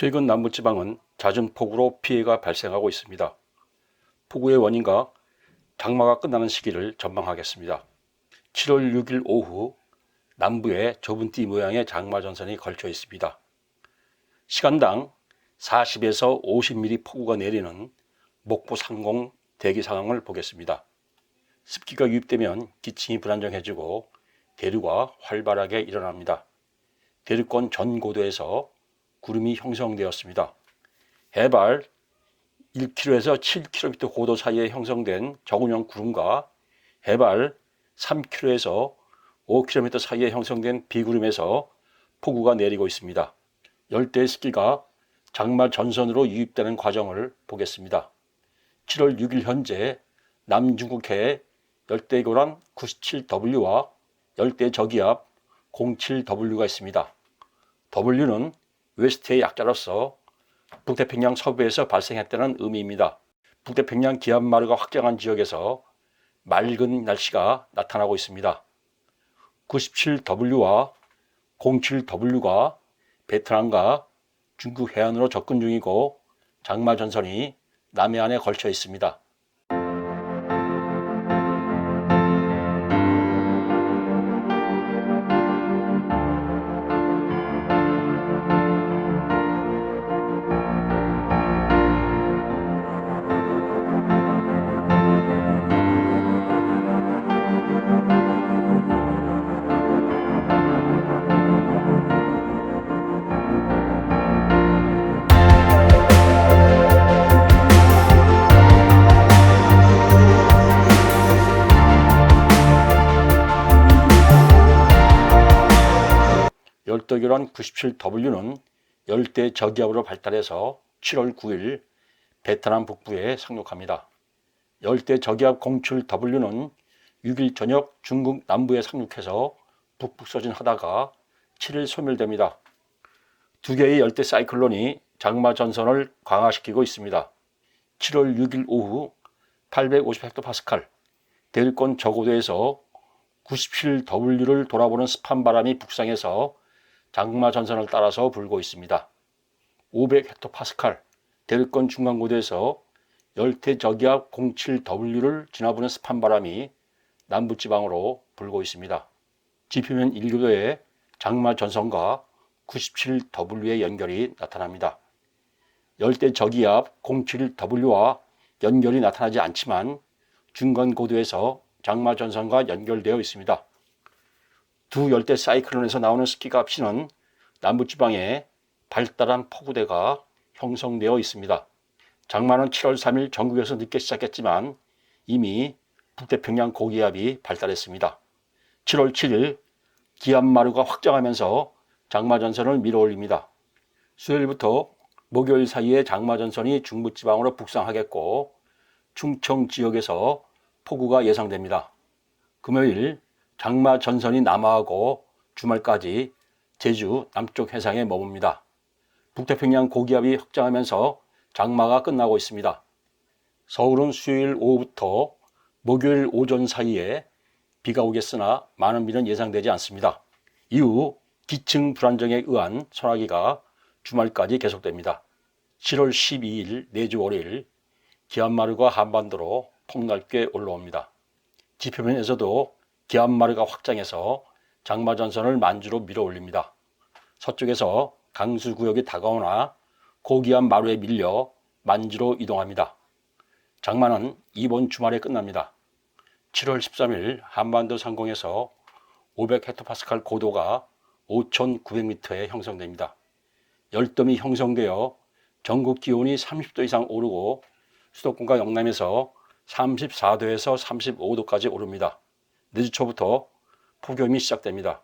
최근 남부지방은 잦은 폭우로 피해가 발생하고 있습니다. 폭우의 원인과 장마가 끝나는 시기를 전망하겠습니다. 7월 6일 오후 남부에 좁은 띠 모양의 장마 전선이 걸쳐 있습니다. 시간당 40에서 50mm 폭우가 내리는 목포 상공 대기 상황을 보겠습니다. 습기가 유입되면 기층이 불안정해지고 대류가 활발하게 일어납니다. 대류권 전 고도에서 구름이 형성되었습니다. 해발 1km에서 7km 고도 사이에 형성된 저군형 구름과 해발 3km에서 5km 사이에 형성된 비구름에서 폭우가 내리고 있습니다. 열대 습기가 장마 전선으로 유입되는 과정을 보겠습니다. 7월 6일 현재 남중국해에 열대고란 97W와 열대 저기압 07W가 있습니다. W는 웨스트의 약자로서 북태평양 서부에서 발생했다는 의미입니다. 북태평양 기압마루가 확장한 지역에서 맑은 날씨가 나타나고 있습니다. 97W와 07W가 베트남과 중국 해안으로 접근 중이고 장마 전선이 남해안에 걸쳐 있습니다. 열도교란 97W는 열대 저기압으로 발달해서 7월 9일 베트남 북부에 상륙합니다. 열대 저기압 07W는 6일 저녁 중국 남부에 상륙해서 북북서진하다가 7일 소멸됩니다. 두 개의 열대 사이클론이 장마 전선을 강화시키고 있습니다. 7월 6일 오후 850헥토파스칼 대륙권 저고도에서 97W를 돌아보는 습한 바람이 북상해서 장마 전선을 따라서 불고 있습니다. 500헥토파스칼 대륙권 중간고도에서 열대 저기압 07W를 지나부는 습한 바람이 남부지방으로 불고 있습니다. 지표면 1교도에 장마 전선과 97W의 연결이 나타납니다. 열대 저기압 07W와 연결이 나타나지 않지만 중간 고도에서 장마 전선과 연결되어 있습니다. 두 열대 사이클론에서 나오는 스키가 합치는 남부지방에 발달한 폭우대가 형성되어 있습니다. 장마는 7월 3일 전국에서 늦게 시작했지만 이미 북태평양 고기압이 발달했습니다. 7월 7일 기압마루가 확장하면서 장마전선을 밀어올립니다. 수요일부터 목요일 사이에 장마전선이 중부지방으로 북상하겠고 충청 지역에서 폭우가 예상됩니다. 금요일 장마 전선이 남하하고 주말까지 제주 남쪽 해상에 머뭅니다. 북태평양 고기압이 확장하면서 장마가 끝나고 있습니다. 서울은 수요일 오후부터 목요일 오전 사이에 비가 오겠으나 많은 비는 예상되지 않습니다. 이후 기층 불안정에 의한 소나기가 주말까지 계속됩니다. 7월 12일 내주 월요일 기압마루가 한반도로 폭넓게 올라옵니다. 지표면에서도 기압마루가 확장해서 장마전선을 만주로 밀어 올립니다. 서쪽에서 강수 구역이 다가오나 고기압 마루에 밀려 만주로 이동합니다. 장마는 이번 주말에 끝납니다. 7월 13일 한반도 상공에서 500헥토파스칼 고도가 5,900m에 형성됩니다. 열섬이 형성되어 전국 기온이 30도 이상 오르고 수도권과 영남에서 34도에서 35도까지 오릅니다. 늦은 초부터 폭염이 시작됩니다.